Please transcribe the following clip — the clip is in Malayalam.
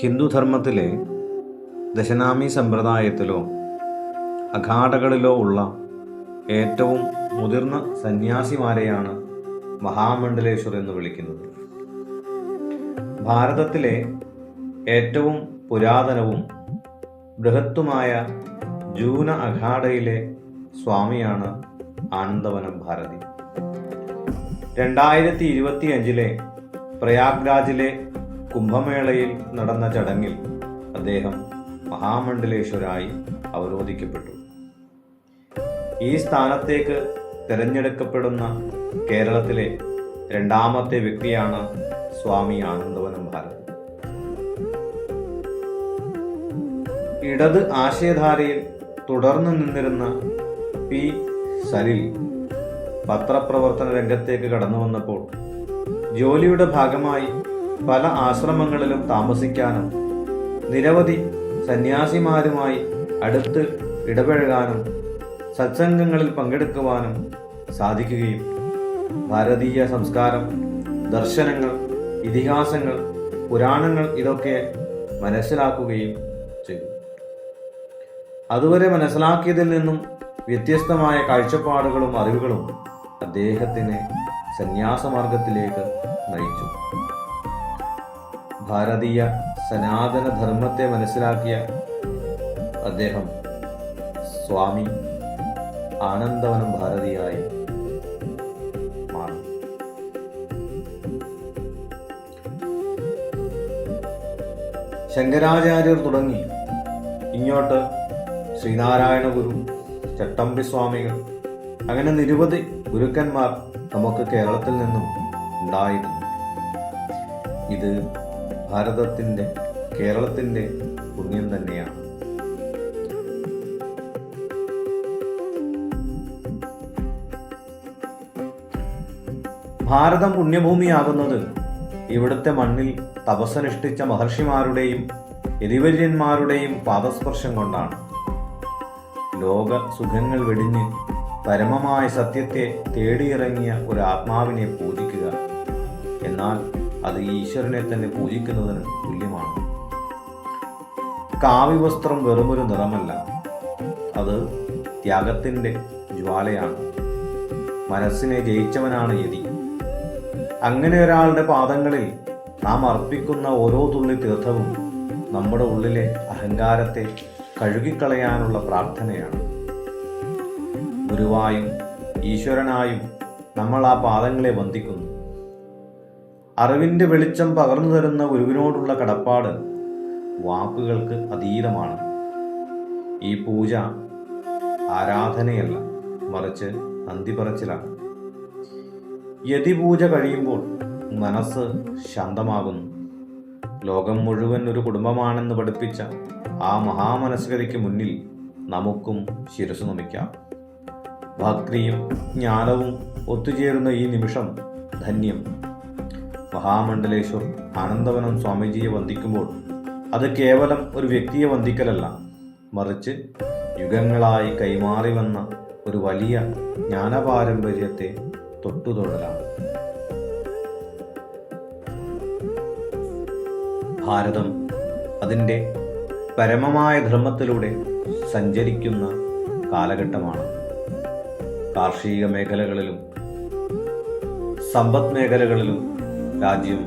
ഹിന്ദുധർമ്മത്തിലെ ദശനാമി സമ്പ്രദായത്തിലോ അഖാഡകളിലോ ഉള്ള ഏറ്റവും മുതിർന്ന സന്യാസിമാരെയാണ് മഹാമണ്ഡലേശ്വർ എന്ന് വിളിക്കുന്നത്. ഭാരതത്തിലെ ഏറ്റവും പുരാതനവും ബൃഹത്തുമായ ജൂന അഖാഡയിലെ സ്വാമിയാണ് ആനന്ദവനം ഭാരതി. രണ്ടായിരത്തി ഇരുപത്തി അഞ്ചിലെ പ്രയാഗ്രാജിലെ കുംഭമേളയിൽ നടന്ന ചടങ്ങിൽ അദ്ദേഹം മഹാമണ്ഡലേശ്വരായി അവരോധിക്കപ്പെട്ടു. ഈ സ്ഥാനത്തേക്ക് തിരഞ്ഞെടുക്കപ്പെടുന്ന കേരളത്തിലെ രണ്ടാമത്തെ വ്യക്തിയാണ് സ്വാമി ആനന്ദവനം ഭാരത്. ഇടത് ആശയധാരയിൽ തുടർന്നു നിന്നിരുന്ന പി. സലിൽ പത്രപ്രവർത്തന രംഗത്തേക്ക് കടന്നു വന്നപ്പോൾ ജോലിയുടെ ഭാഗമായി പല ആശ്രമങ്ങളിലും താമസിക്കാനും നിരവധി സന്യാസിമാരുമായി അടുത്ത് ഇടപഴകാനും സത്സംഗങ്ങളിൽ പങ്കെടുക്കുവാനും സാധിക്കുകയും ഭാരതീയ സംസ്കാരം ദർശനങ്ങൾ ഇതിഹാസങ്ങൾ പുരാണങ്ങൾ ഇതൊക്കെ മനസ്സിലാക്കുകയും ചെയ്തു. അതുവരെ മനസ്സിലാക്കിയതിൽ നിന്നും വ്യത്യസ്തമായ കാഴ്ചപ്പാടുകളും അറിവുകളും അദ്ദേഹത്തിനെ സന്യാസമാർഗത്തിലേക്ക് നയിച്ചു. ഭാരതീയ സനാതന ധർമ്മത്തെ മനസ്സിലാക്കിയ അദ്ദേഹം സ്വാമി ആനന്ദവനം ഭാരതിയായി മാറി. ശങ്കരാചാര്യർ തുടങ്ങി. ഇങ്ങോട്ട് ശ്രീനാരായണ ഗുരു ചട്ടമ്പി സ്വാമികൾ അങ്ങനെ നിരവധി ഗുരുക്കന്മാർ നമുക്ക് കേരളത്തിൽ നിന്നും ഉണ്ടായിരുന്നു ഇത് ഭാരതത്തിന്റെ കേരളത്തിന്റെ പുണ്യം തന്നെയാണ്. ഭാരതം പുണ്യഭൂമിയാകുന്നത് ഇവിടുത്തെ മണ്ണിൽ തപസ്സനുഷ്ഠിച്ച മഹർഷിമാരുടെയും യതിവര്യന്മാരുടെയും പാദസ്പർശം കൊണ്ടാണ്. ലോക സുഖങ്ങൾ വെടിഞ്ഞ് പരമമായ സത്യത്തെ തേടിയിറങ്ങിയ ഒരു ആത്മാവിനെ പൂജിക്കുക. എന്നാൽ അത് ഈശ്വരനെ തന്നെ പൂജിക്കുന്നതിന് തുല്യമാണ്. കാവ്യവസ്ത്രം വെറുമൊരു നിറമല്ല. അത് ത്യാഗത്തിന്റെ ജ്വാലയാണ്. മനസ്സിനെ ജയിച്ചവനാണ് യതി. അങ്ങനെ ഒരാളുടെ പാദങ്ങളിൽ നാം അർപ്പിക്കുന്ന ഓരോ തുള്ളി തീർത്ഥവും നമ്മുടെ ഉള്ളിലെ അഹങ്കാരത്തെ കഴുകിക്കളയാനുള്ള പ്രാർത്ഥനയാണ്. ഗുരുവായും ഈശ്വരനായും നമ്മൾ ആ പാദങ്ങളെ വന്ദിക്കുന്നു. അറിവിന്റെ വെളിച്ചം പകർന്നു തരുന്ന ഗുരുവിനോടുള്ള കടപ്പാട് വാക്കുകൾക്ക് അതീതമാണ്. ഈ പൂജ ആരാധനയല്ല മറിച്ച് നന്ദി പറച്ചിലാണ് യതിപൂജ കഴിയുമ്പോൾ മനസ്സ് ശാന്തമാകുന്നു. ലോകം മുഴുവൻ ഒരു കുടുംബമാണെന്ന് പഠിപ്പിച്ച ആ മഹാമനസ്കതയ്ക്ക് മുന്നിൽ നമുക്കും ശിരസ് നമിക്കാം. ഭക്തിയും ജ്ഞാനവും ഒത്തുചേരുന്ന ഈ നിമിഷം ധന്യം. മഹാമണ്ഡലേശ്വർ ആനന്ദവനം സ്വാമിജിയെ വന്ദിക്കുമ്പോൾ അത് കേവലം ഒരു വ്യക്തിയെ വന്ദിക്കലല്ല. മറിച്ച് യുഗങ്ങളായി കൈമാറി വന്ന ഒരു വലിയ ജ്ഞാനപാരമ്പര്യത്തെ തൊട്ടുതൊടലാണ്. ഭാരതം അതിന്റെ പരമമായ ധർമ്മത്തിലൂടെ സഞ്ചരിക്കുന്ന കാലഘട്ടമാണ്. കാർഷിക മേഖലകളിലും സമ്പദ് മേഖലകളിലും രാജ്യം